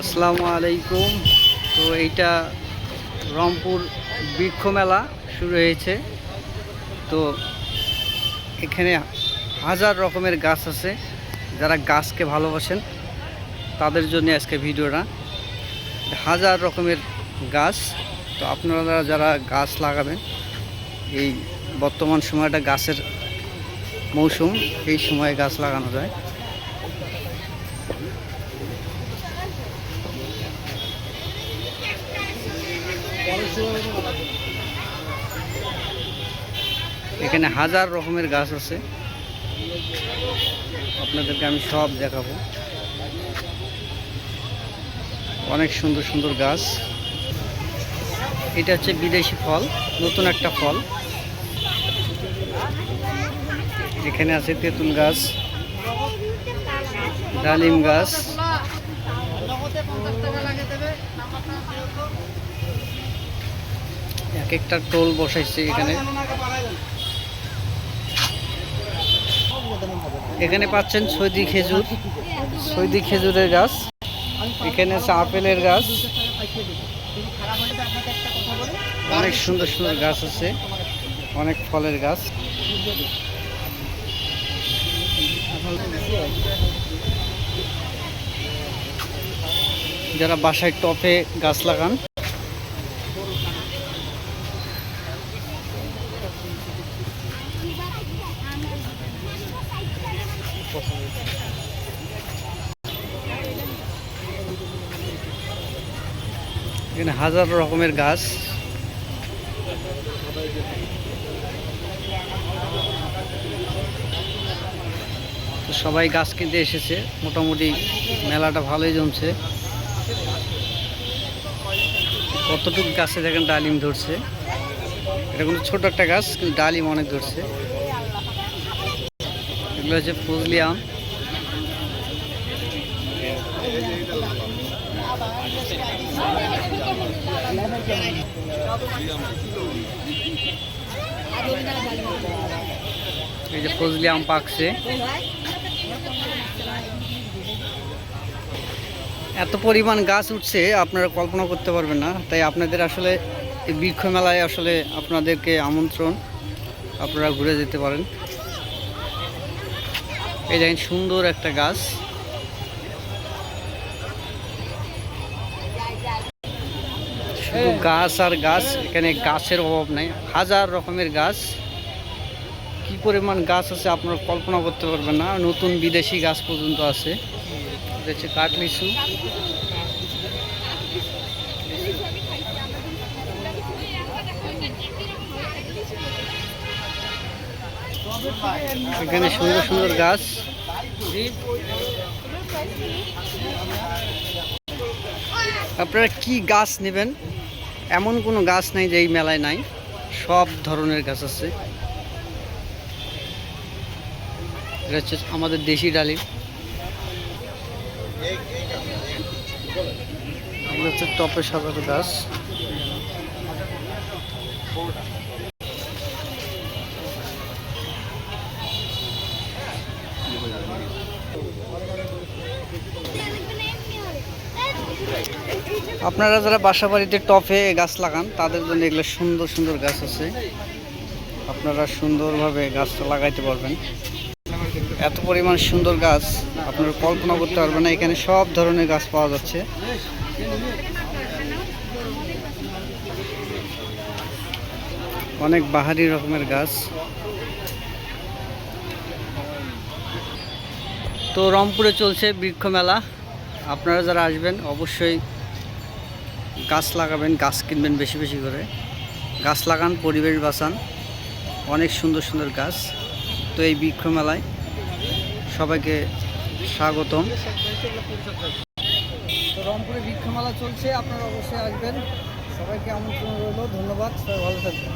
আসসালামু আলাইকুম। তো এইটা রংপুর বৃক্ষ মেলা শুরু হয়েছে। তো এখানে হাজার রকমের গাছ আছে। যারা গাছকে ভালোবাসেন, তাদের জন্য আজকে ভিডিওটা। হাজার রকমের গাছ। তো আপনারা যারা গাছ লাগাবেন, এই বর্তমান সময়টা গাছের মৌসুম, এই সময়ে গাছ লাগানো যায়। এখানে হাজার রকমের গাছ আছে। আপনাদেরকে আমি সব দেখাবো। অনেক সুন্দর সুন্দর গাছ। এটা হচ্ছে বিদেশি ফল, নতুন একটা ফল। এখানে আছে তেঁতুল গাছ, ডালিম গাছ। এক একটা টোল বসাইছে এখানে। এখানে পাচ্ছেন সৈদি খেজুর। সৈদি খেজুরের গাছ। এখানে আছে আপেলের গাছ। অনেক সুন্দর সুন্দর গাছ আছে। অনেক ফলের গাছ। যারা বাসায় টপে গাছ লাগান এখানে হাজার রকমের গাছ। সবাই গাছ কিনতে এসেছে। মোটামুটি মেলাটা ভালোই জমছে। কতটুকু গাছে দেখেন ডালিম ধরছে। এটা কিন্তু ছোট একটা গাছ, কিন্তু ডালিম অনেক ধরছে। এগুলো হচ্ছে ফজলি আম। এই যে ফজলি আম পাকছে। এত পরিমাণ গাছ উঠছে, আপনারা কল্পনা করতে পারবেন না। তাই আপনাদের আসলে বৃক্ষ মেলায় আসলে আপনাদেরকে আমন্ত্রণ। আপনারা ঘুরে যেতে পারেন। এই দেখেন সুন্দর একটা গাছ। শুধু গাছ আর গাছ এখানে গাছের অভাব নাই হাজার রকমের গাছ। কি পরিমাণ গাছ আছে আপনারা কল্পনা করতে পারবেন না নতুন বিদেশি গাছ পর্যন্ত আছে। এটা এখানে সুন্দর সুন্দর গাছ। আপনারা কি গাছ নেবেন? এমন কোনো গাছ নাই যে এই মেলায় নাই। সব ধরনের গাছ আছে। এটা হচ্ছে আমাদের দেশি ডালিম। হচ্ছে টপের গাছ। আপনারা যারা বাসা বাড়িতে টপে গাছ লাগান, তাদের জন্য এগুলো সুন্দর সুন্দর গাছ আছে। আপনারা সুন্দরভাবে গাছটা লাগাইতে পারবেন। এত পরিমাণ সুন্দর গাছ, আপনারা কল্পনা করতে পারবেন না, এখানে সব ধরনের গাছ পাওয়া যাচ্ছে। অনেক বাহারি রকমের গাছ। তো রংপুরে চলছে বৃক্ষ মেলা। আপনারা যারা আসবেন, অবশ্যই গাছ লাগাবেন, গাছ কিনবেন বেশি বেশি করে। গাছ লাগান, পরিবেশ বাঁচান। অনেক সুন্দর সুন্দর গাছ। তো এই বৃক্ষ মেলায় সবাইকে স্বাগতম। তো রংপুরে বৃক্ষ মেলা চলছে, আপনারা অবশ্যই আসবেন। সবাইকে আমন্ত্রণ রইল, ধন্যবাদ, সবাই ভালো থাকবেন।